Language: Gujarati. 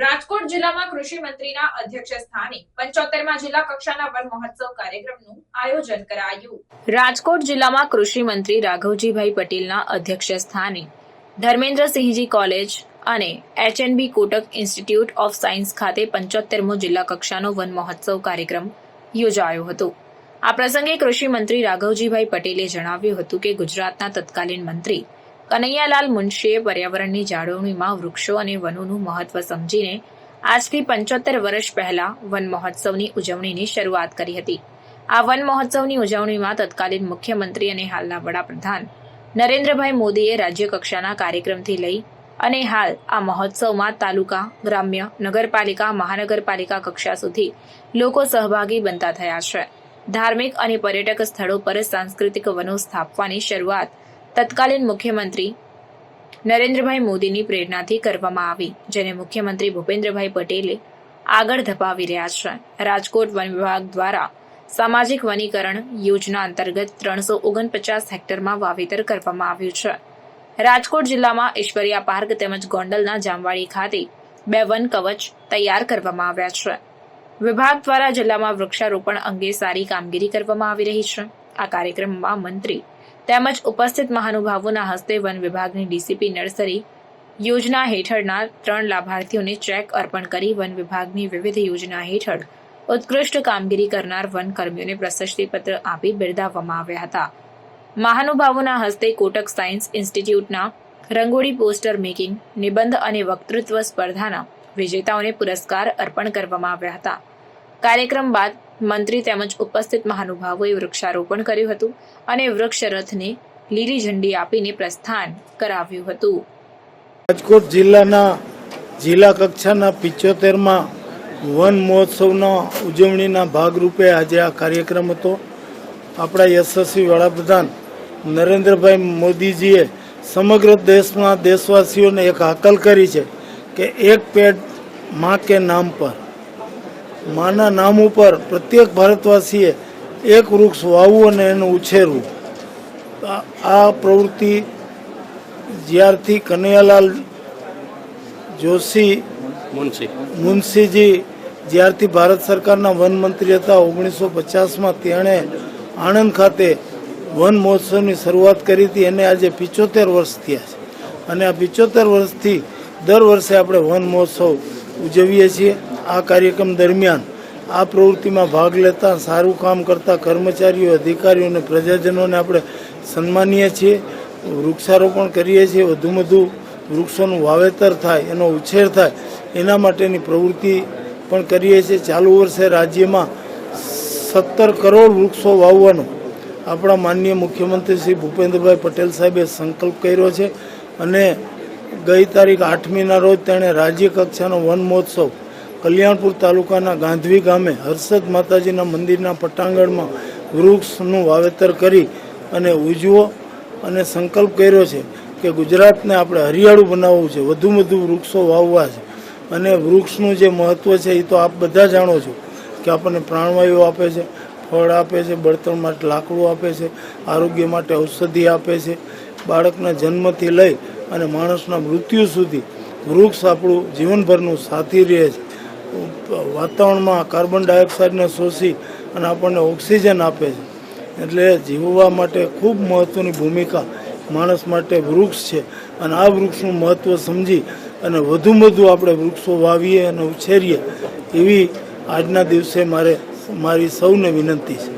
રાજકોટ જિલ્લામાં કૃષિ મંત્રીના અધ્યક્ષ સ્થાને પંચોતેરમાં જિલ્લા કક્ષાના વન મહોત્સવ કાર્યક્રમનું આયોજન કરાયું. રાજકોટ જિલ્લામાં કૃષિ મંત્રી રાઘવજીભાઈ પટેલના અધ્યક્ષ સ્થાને ધર્મેન્દ્રસિંહજી કોલેજ અને HNB Kotak institute of science ખાતે પંચોતેરમો જિલ્લા કક્ષાનો વન મહોત્સવ કાર્યક્રમ યોજાયો હતો. આ પ્રસંગે કૃષિ મંત્રી રાઘવજીભાઈ પટેલે જણાવ્યું હતું કે ગુજરાતના તત્કાલીન મંત્રી કનૈયાલાલ મુનશીએ પર્યાવરણની જાળવણીમાં વૃક્ષો અને વનોનું મહત્વ સમજીને આજથી પંચોતેર વર્ષ પહેલા વન મહોત્સવની ઉજવણીની શરૂઆત કરી હતી. આ વન મહોત્સવની ઉજવણીમાં તત્કાલીન મુખ્યમંત્રી અને હાલના વડાપ્રધાન નરેન્દ્રભાઈ મોદીએ રાજ્યકક્ષાના કાર્યક્રમથી લઈ અને હાલ આ મહોત્સવમાં તાલુકા, ગ્રામ્ય, નગરપાલિકા, મહાનગરપાલિકા કક્ષા સુધી લોકો સહભાગી બનતા થયા છે. ધાર્મિક અને પર્યટક સ્થળો પર સાંસ્કૃતિક વનો સ્થાપવાની શરૂઆત તત્કાલીન મુખ્યમંત્રી નરેન્દ્રભાઈ મોદીની પ્રેરણાથી કરવામાં આવી, જેને મુખ્યમંત્રી ભૂપેન્દ્રભાઈ પટેલે આગળ ધપાવી રહ્યા છે. રાજકોટ વન વિભાગ દ્વારા સામાજિક વનીકરણ યોજના અંતર્ગત ત્રણસો ઓગણપચાસ હેક્ટરમાં વાવેતર કરવામાં આવ્યું છે. રાજકોટ જિલ્લામાં ઈશ્વરિયા પાર્ક તેમજ ગોંડલના જામવાડી ખાતે બે વન કવચ તૈયાર કરવામાં આવ્યા છે. વિભાગ દ્વારા જિલ્લામાં વૃક્ષારોપણ અંગે સારી કામગીરી કરવામાં આવી રહી છે. આ કાર્યક્રમમાં મંત્રી તેમજ ઉપસ્થિત મહાનુભાવોના હસ્તે વન વિભાગની ડીસીપી નર્સરી યોજના હેઠળના ત્રણ લાભાર્થીઓને ચેક અર્પણ કરી વન વિભાગની વિવિધ યોજના હેઠળ ઉત્કૃષ્ટ કામગીરી કરનાર વન કર્મીઓને પ્રશસ્તિપત્ર આપી બિરદાવવામાં આવ્યા હતા. મહાનુભાવોના હસ્તે કોટક સાયન્સ ઇન્સ્ટિટ્યૂટના રંગોળી પોસ્ટર મેકિંગ, નિબંધ અને વક્તૃત્વ સ્પર્ધાના વિજેતાઓને પુરસ્કાર અર્પણ કરવામાં આવ્યા હતા. કાર્યક્રમ બાદ મંત્રી તેમજ ઉપસ્થિત મહાનુભાવોએ વૃક્ષારોપણ કર્યું હતું અને વૃક્ષરથને લીલી ઝંડી આપીને પ્રસ્થાન કરાવ્યું હતું. રાજકોટ જિલ્લાના જિલ્લા કક્ષાના પિચોતેરમાં વન મહોત્સવના ઉજવણીના ભાગરૂપે આજે આ કાર્યક્રમ હતો. આપણા યશસ્વી વડાપ્રધાન નરેન્દ્રભાઈ મોદીજીએ સમગ્ર દેશના દેશવાસીઓને એક હાકલ કરી છે કે એક પેડમાં કે નામ પર. માના નામ ઉપર પ્રત્યેક ભારતવાસીએ એક વૃક્ષ વાવવું અને એનું ઉછેરવું. આ- પ્રવૃત્તિ જ્યારથી કનૈયાલાલ જોશી મુનશી. મુનશીજી જ્યારથી ભારત સરકારના વન મંત્રી હતા ઓગણીસો પચાસમાં તેણે આણંદ ખાતે વન મહોત્સવની શરૂઆત કરી હતી. એને આજે પિચોતેર વર્ષ થયા છે. અને આ પિચોતેર વર્ષથી દર વર્ષે આપણે વન મહોત્સવ ઉજવીએ છીએ. આ કાર્યક્રમ દરમિયાન આ પ્રવૃત્તિમાં ભાગ લેતા સારું કામ કરતા કર્મચારીઓ, અધિકારીઓ અને પ્રજાજનોને આપણે સન્માનીએ છીએ. વૃક્ષારોપણ કરીએ છીએ. વધુમાં વધુ વૃક્ષોનું વાવેતર થાય, એનો ઉછેર થાય, એના માટેની પ્રવૃત્તિ પણ કરીએ છીએ. ચાલુ વર્ષે રાજ્યમાં સત્તર કરોડ વૃક્ષો વાવવાનો આપણા માનનીય મુખ્યમંત્રી શ્રી ભૂપેન્દ્રભાઈ પટેલ સાહેબે સંકલ્પ કર્યો છે. અને ગઈ તારીખ આઠમીના રોજ તેણે રાજ્ય કક્ષાનો વન મહોત્સવ કલ્યાણપુર તાલુકાના ગાંધવી ગામે હર્ષદ માતાજીના મંદિરના પટાંગણમાં વૃક્ષનું વાવેતર કરી અને ઉજવો અને સંકલ્પ કર્યો છે કે ગુજરાતને આપણે હરિયાળું બનાવવું છે, વધુ વધુ વૃક્ષો વાવવા છે. અને વૃક્ષનું જે મહત્ત્વ છે એ તો આપ બધા જાણો છો કે આપણને પ્રાણવાયુ આપે છે, ફળ આપે છે, બળતણ માટે લાકડું આપે છે, આરોગ્ય માટે ઔષધિ આપે છે. બાળકના જન્મથી લઈ અને માણસના મૃત્યુ સુધી વૃક્ષ આપણું જીવનભરનું સાથી રહે છે. વાતાવરણમાં કાર્બન ડાયોક્સાઇડને શોષી અને આપણને ઓક્સિજન આપે છે. એટલે જીવવા માટે ખૂબ મહત્ત્વની ભૂમિકા માણસ માટે વૃક્ષ છે. અને આ વૃક્ષનું મહત્ત્વ સમજી અને વધુમાં વધુ આપણે વૃક્ષો વાવીએ અને ઉછેરીએ એવી આજના દિવસે મારે, મારી સૌને વિનંતી છે.